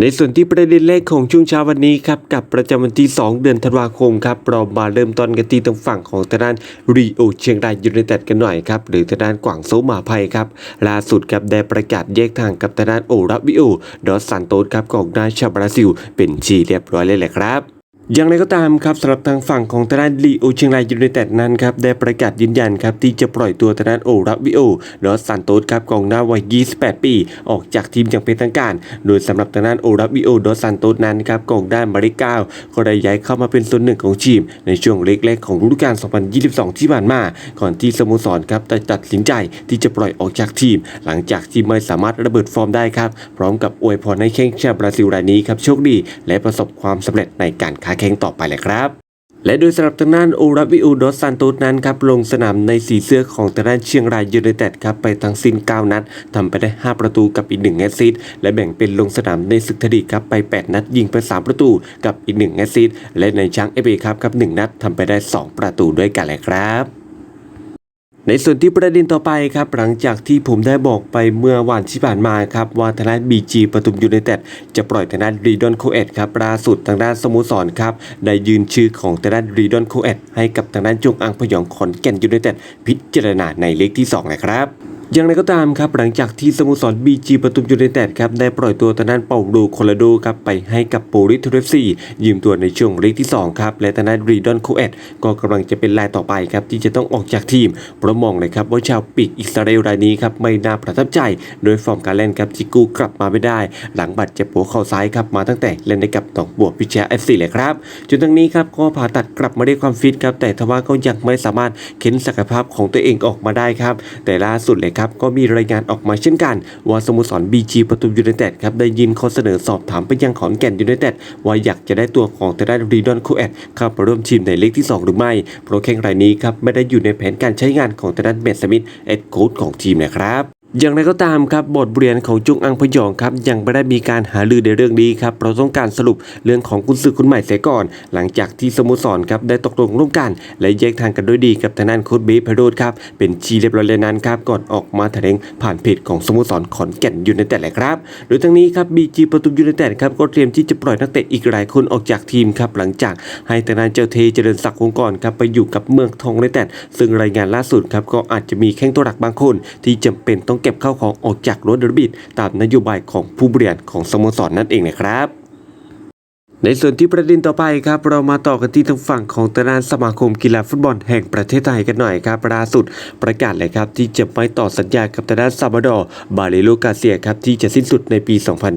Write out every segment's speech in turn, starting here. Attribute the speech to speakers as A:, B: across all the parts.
A: ในส่วนที่ประเด็นแรกของช่วงเช้าวันนี้ครับกับประจำวันที่ 2 เดือนธันวาคมครับเรามาเริ่มต้นกันที่ตรงฝั่งของทางด้านรีโอเชียงรายยูไนเต็ดกันหน่อยครับหรือทางด้านกวางโซมาภัยครับล่าสุดครับได้ประกาศแยกทางกับทางด้านโอรับวิโอดอสซันโตสครับของนายชาวบราซิล เป็นชีเรียบร้อยเลยแหละครับ อย่างไรก็ตามครับสำหรับทางฝั่งของทางด้านลีโอเชียงรายยูไนเต็ดนั้นครับได้ประกาศยืนยันครับที่จะปล่อยตัวทางด้านโอรับวิโอดอสซันโตสครับกองหน้าวัย 28 ปี ออกจากทีมอย่างเป็นทางการ โดยสำหรับทางด้านโอรับวิโอดอสซันโตสนั้นครับกองด้านมาริก้าก็ได้ย้ายเข้ามาเป็นส่วนหนึ่งของทีม ในช่วงเล็กๆของฤดูกาล 2022 ที่ผ่านมา ก่อนที่สโมสรครับจะตัดสินใจที่จะปล่อยออกจากทีม หลังจากที่ไม่สามารถระเบิดฟอร์มได้ครับพร้อมกับอวยพรให้แข้งชาบราซิลรายนี้ครับโชคดี และประสบความสำเร็จในการค้าแข่งต่อไปเลยครับ และโดยสำหรับทางด้านอูราวิอูดอสซานโตสนั้นครับลงสนามในสีเสื้อของทางด้านเชียงรายยูไนเต็ดครับไปทั้งสิ้น 9 นัดทำไปได้ 5 ประตูกับอีก1แอสซิสต์และแบ่งเป็นลงสนามในศึกทดีครับไป 8 นัดยิงไป 3 ประตูกับอีก1แอสซิสต์และในช้างเอเบครับกับ 1 นัดทำไปได้ 2 ประตูด้วยกันเลยครับ ในส่วนที่ประเด็นต่อไปครับหลังจากที่ผมได้บอกไปเมื่อวันที่ผ่านมาครับว่าทางด้านบีจีปทุมยูไนเต็ดจะปล่อยทางด้านรีดอนโคเอตครับล่าสุดทางด้านสโมสรครับได้ยืนชื่อของทางด้านรีดอนโคเอตให้กับทางด้านจงอังพยองขอนแก่นยูไนเต็ดพิจารณาในเลกที่2นะครับ อย่างไรก็ตามครับหลังจากที่สโมสรบีจีปทุมยูไนเต็ดครับได้ปล่อยตัวทางด้านเปาโลโคลาโดครับไปให้กับโปริทูเรฟซียืมตัวในช่วงเลขที่2ครับและทางด้านรีดอนโคเอตก็กำลังจะเป็นรายต่อไปครับที่จะต้องออกจากทีมเพราะมองเลยครับว่าชาวปีกอิสราเอลรายนี้ครับไม่น่าประทับใจ โดยฟอร์มการเล่นครับจิกูกลับมาไม่ได้ หลังบาดเจ็บหัวเข่าซ้ายครับมาตั้งแต่เล่นในกับตอกบวกพิชยาเอฟซีเลยครับจนทั้งนี้ครับก็ผ่าตัดกลับมาได้ความฟิตครับแต่ทว่าก็ยังไม่สามารถเค้นศักยภาพของตัวเองออกมาได้ครับแต่ล่าสุดเลยครับก็มีรายงานออกมาเช่นกัน ว่าสโมสรบีจีปทุมยูไนเต็ดครับได้ยินข้อเสนอสอบถามไปยังขอนแก่นยูไนเต็ดว่าอยากจะได้ตัวของทางด้รีดอนคูเอตเข้าร่วมทีมในเลกที่ 2 หรือไม่เพราะแข่งรายนี้ครับไม่ได้อยู่ในแผนการใช้งานของทางด้านเบสมิธเอ็ดโค้ชของทีมนะครับ อย่างไรก็ตามครับบทเรียนของจุงอังพยองครับยังไม่ได้มีการหารือในเรื่องนี้ครับเราต้องการสรุปเรื่องของกุญซือคนใหม่เสียก่อน หลังจากที่สโมสรครับได้ตกลงร่วมกัน และแยกทางกันด้วยดีกับทางด้านโค้ชเบฟพโรดครับเป็นชีเรียบร้อยเลยนั้นครับก่อนออกมาแถลงผ่านเพจของสโมสรขอนแก่นยูไนเต็ดเลยครับโดยทั้งนี้ครับบีจีประตูยูไนเต็ดครับก็เตรียมที่จะปล่อยนักเตะอีกหลายคนออกจากทีมครับหลังจากให้ทางด้านเจ้าเทเจริญศักดิ์วงศ์กรครับไปอยู่กับเมืองทองยูไนเต็ดซึ่งรายงานล่าสุดครับก็อาจจะมีแข้งตัวหลักบางคนที่จำเป็นต้องเก็บเข้าของออกจากรถระบิทตามนโยบายของผู้บริหารของสโมสรนั่นเองนะครับ ในส่วนที่ประเด็นต่อไปครับเรามาต่อกันที่ทางฝั่งของตานานสมาคมกีฬาฟุตบอลแห่งประเทศไทยกันหน่อยครับล่าสุดประกาศเลยครับที่จะไม่ต่อสัญญากับตานานซาบาดอบาเลโลกาเซียครับที่จะสิ้นสุดในปี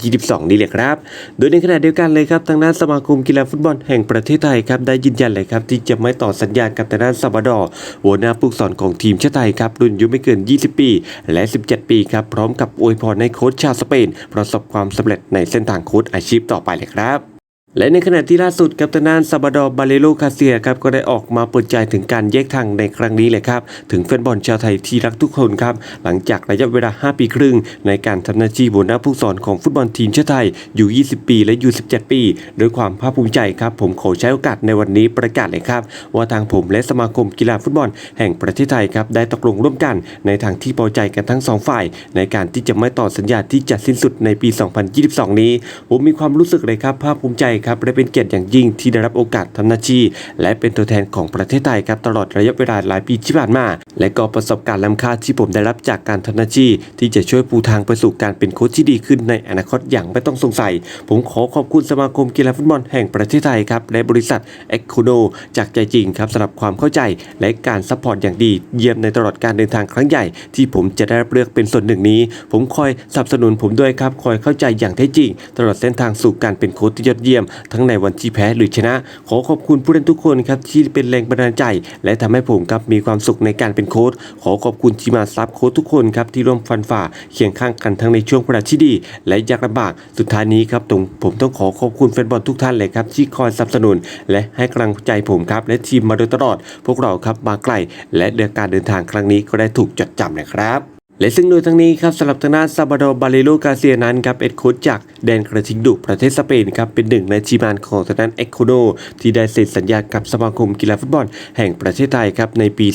A: 2022 นี้เลยครับ โดยในขณะเดียวกันเลยครับทางด้านสมาคมกีฬาฟุตบอลแห่งประเทศไทยครับได้ยืนยันเลยครับที่จะไม่ต่อสัญญากับทางด้านซาบาดอหัวหน้าผู้ฝึกสอนของทีมชาติไทยครับรุ่นอายุไม่เกิน 20 ปี และ 17 ปีครับพร้อมกับอวยพรให้โค้ชชาวสเปนประสบความสำเร็จในเส้นทางโค้ชอาชีพต่อไปเลยครับ และในขณะที่ล่าสุดกับทางด้านซาบาดอบาเลโลคาเซียครับก็ได้ออกมาเปิดใจถึงการแยกทางในครั้งนี้เลยครับ ถึงแฟนบอลชาวไทยที่รักทุกคนครับ หลังจากระยะเวลา 5 ปีครึ่ง ในการทำหน้าที่หัวหน้าผู้สอนของฟุตบอลทีมชาติไทยอยู่ 20 ปีและอยู่ 17 ปีด้วยความภาคภูมิใจครับ ผมขอใช้โอกาสในวันนี้ประกาศเลยครับ ว่าทางผมและสมาคมกีฬาฟุตบอล แห่งประเทศไทยครับได้ตกลงร่วมกันในทางที่พอใจกันทั้งสองฝ่าย ในการที่จะไม่ต่อสัญญาที่จะสิ้นสุดในปี 2022 นี้ ผมมีความรู้สึกเลยครับภาคภูมิใจครับและเป็นเกียรติอย่างยิ่งที่ได้รับโอกาสทำหน้าที่ และเป็นตัวแทนของประเทศไทยครับตลอดระยะเวลาหลายปีที่ผ่านมา และก็ประสบการณ์ล้ำค่าที่ผมได้รับจากการทำหน้าที่ ที่จะช่วยปูทางไปสู่การเป็นโค้ชที่ดีขึ้นในอนาคตอย่างไม่ต้องสงสัย ผมขอขอบคุณสมาคมกีฬาฟุตบอลแห่งประเทศไทยครับและบริษัทเอ็กโคโนจากใจจริงครับสำหรับความเข้าใจ และการซัพพอร์ตอย่างดี เยี่ยมในตลอดการเดินทางครั้งใหญ่ ที่ผมจะได้รับเลือกเป็นส่วนหนึ่งนี้ ผมคอยสนับสนุนผมด้วยครับคอยเข้าใจอย่างแท้จริง ตลอดเส้นทางสู่การเป็นโค้ชที่ยอดเยี่ยมทั้งในวันที่แพ้หรือชนะ ขอขอบคุณผู้เล่นทุกคนครับที่เป็นแรงบันดาลใจ และทำให้ผมครับมีความสุขในการเป็นโค้ชขอขอบคุณทีมาซับโค้ชทุกคนครับที่ร่วมฟันฝ่าเคียงข้างกันทั้งในช่วงเวลาที่ดี และยากลำบากสุดท้ายนี้ครับตรงผมต้องขอขอบคุณแฟนบอลทุกท่านเลยครับที่คอยสนับสนุน และให้กำลังใจผมครับและทีมมาโดยตลอด พวกเราครับมาไกลและเดือการเดินทางครั้งนี้ก็ได้ถูกจดจำนะครับ และซึ่งโดยทั้งนี้ครับสำหรับทางด้านซาบาโดบาเลโลกาเซียนั้นครับเอ็ดโค้ชจากแดนกระทิงดุประเทศสเปนครับเป็นหนึ่งในทีมงานของทางด้านเอ็กโคโนที่ได้เซ็นสัญญากับสมาคมกีฬาฟุตบอลแห่งประเทศไทยครับในปี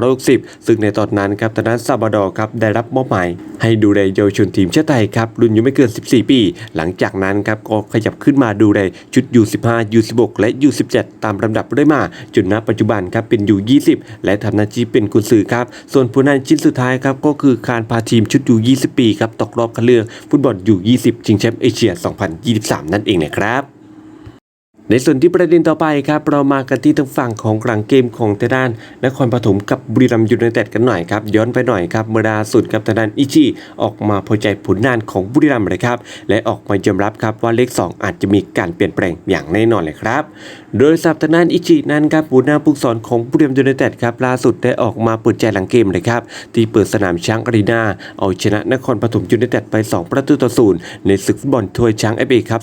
A: 2560 ซึ่งในตอนนั้นครับทางด้านซาบาโดครับได้รับมอบหมายให้ดูแลเยาวชนทีมชาติไทยครับรุ่นอายุไม่เกิน 14 ปี หลังจากนั้นครับก็ขยับขึ้นมาดูแลชุด U15 U16 และ U17 ตามลำดับเรื่อยมาจนณปัจจุบันครับเป็น U20 และทำหน้าที่เป็นกุนซือครับส่วนผลงานชิ้นสุดท้ายครับก็คือการพาทีมชุดยู20 ปีครับตกรอบคัดเลือกฟุตบอลยู20ชิงแชมป์เอเชีย 2023 นั่นเองนะครับ ในส่วนที่ประเด็นต่อไปครับเรามากันที่ทางฝั่งของกลางเกมของทางด้านนครปฐมกับบุรีรัมย์ยูไนเต็ดกันหน่อยครับย้อนไปหน่อยครับเมื่อล่าสุดครับทางด้านอิชิออกมาพอใจผลงานของบุรีรัมย์เลยครับและออกมายอมรับครับว่าเลข 2 อาจจะมีการเปลี่ยนแปลงอย่างแน่นอนเลยครับ โดยสับทางด้านอิชินั้นครับหัวหน้าผู้สอนของบุรีรัมย์ยูไนเต็ดครับล่าสุดได้ออกมาเปิดใจหลังเกมเลยครับที่เปิดสนามช้างอารีนาเอาชนะนครปฐมยูไนเต็ดไป 2 ประตูต่อศูนย์ในศึกฟุตบอลถ้วยช้างเอฟเอครับ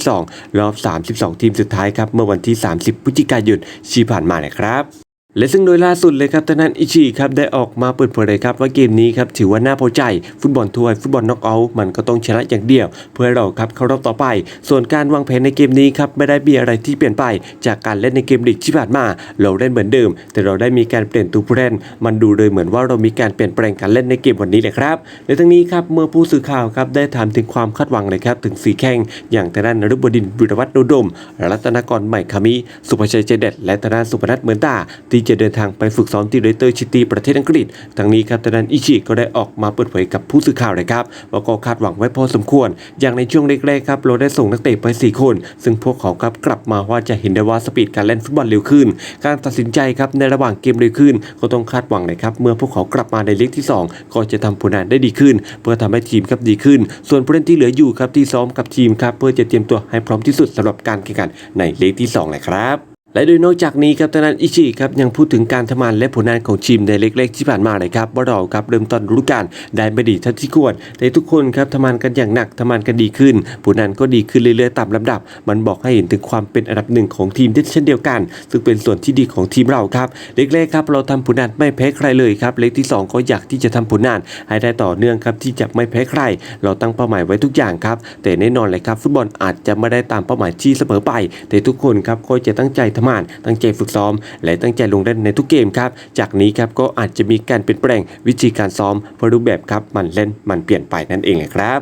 A: 2022 รอบ 32 ทีมสุดท้ายครับเมื่อวันที่ 30 พฤศจิกายนที่ผ่านมานะครับ และซึ่งโดยล่าสุดเลยครับทางด้นอิชิครับได้ออกมาเปิดเผยเลยครับว่าเกมนี้ครับถือว่าน่าพอใจฟุตบอลถ้วยฟุตบอลน็อกเอาท์มันก็ต้องชนะอย่างเดียว เพื่อเราครับเข้ารอบต่อไป ส่วนการวางแผนในเกมนี้ครับไม่ได้มีอะไรที่เปลี่ยนไป จากการเล่นในเกมลีกที่ผ่านมา เราเล่นเหมือนเดิม แต่เราได้มีการเปลี่ยนตัวผู้เล่น มันดูเลยเหมือนว่าเรามีการเปลี่ยนแปลงการเล่นในเกมวันนี้เลยครับและทั้งนี้ครับเมื่อผู้สื่อข่าวครับได้ถามถึงความคาดหวังเลยครับถึงสีแข้งอย่างทางด้านนฤบดินบุรวัฒน์โนดม รัตนกรใหม่คามิ สุภชัยใจเด็ดและทางด้านสุพนัทเหมือนตาทีจะเดินทางไปฝึกซ้อมที่เรเตอร์ชิตี้ประเทศอังกฤษ ทั้งนี้ครับทางด้านอิชิก็ได้ออกมาเปิดเผยกับผู้สื่อข่าวเลยครับว่าก็คาดหวังไว้พอสมควร อย่างในช่วงแรกๆครับเราได้ส่งนักเตะไป 4 คน ซึ่งพวกเขาครับกลับมาว่าจะเห็นได้ว่าสปีดการเล่นฟุตบอลเร็วขึ้น การตัดสินใจครับในระหว่างเกมเร็วขึ้น ก็ต้องคาดหวังเลยครับเมื่อพวกเขากลับมาในเลกที่ 2 ก็จะทำผลงานได้ดีขึ้น เพื่อทำให้ทีมครับดีขึ้น ส่วนผู้เล่นที่เหลืออยู่ครับที่ซ้อมกับทีมครับเพื่อจะเตรียมตัวให้พร้อมที่สุดสำหรับการแข่งขันในเลกที่2เลยครับ และโดยนอกจากนี้ครับทางด้านอิชิครับยังพูดถึงการทำงานและผลงานของทีมในเล็ก ๆ ที่ผ่านมาเลยครับว่าเราครับเริ่มต้นฤดูกาลได้ไม่ดีเท่าที่ควรแต่ทุกคนครับทำงานกันอย่างหนักทำงานกันดีขึ้น ผลงานก็ดีขึ้นเรื่อยๆตามลำดับ มันบอกให้เห็นถึงความเป็นอันดับหนึ่งของทีมเช่นเดียวกัน ซึ่งเป็นส่วนที่ดีของทีมเราครับเล็กๆครับเราทำผลงานไม่แพ้ใครเลยครับเล็กที่สองก็อยากที่จะทำผลงาน ให้ได้ต่อเนื่องครับที่จะไม่แพ้ใคร เราตั้งเป้าหมายไว้ทุกอย่างครับแต่แน่นอนเลยครับฟุตบอลอาจจะไม่ได้ตามเป้าหมายที่เสมอไป แต่ทุกคนครับก็จะตั้งใจทำงาน ตั้งใจฝึกซ้อม และตั้งใจลงเล่นในทุกเกมครับ จากนี้ครับก็อาจจะมีการเปลี่ยนแปลงวิธีการซ้อมเพราะรูปแบบครับมันเล่นมันเปลี่ยนไปนั่นเองครับ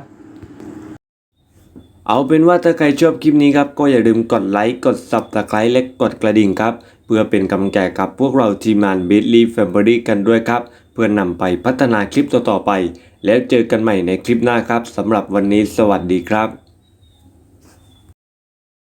A: เอาเป็นว่าถ้าใครชอบคลิปนี้ครับก็อย่าลืมกดไลค์กด subscribe และกดกระดิ่งครับ เพื่อเป็นกำลังใจกับพวกเราทีมงาน b i t l y Family กันด้วยครับ เพื่อนำไปพัฒนาคลิปต่อๆไป แล้วเจอกันใหม่ในคลิปหน้าครับสำหรับวันนี้สวัสดีครับ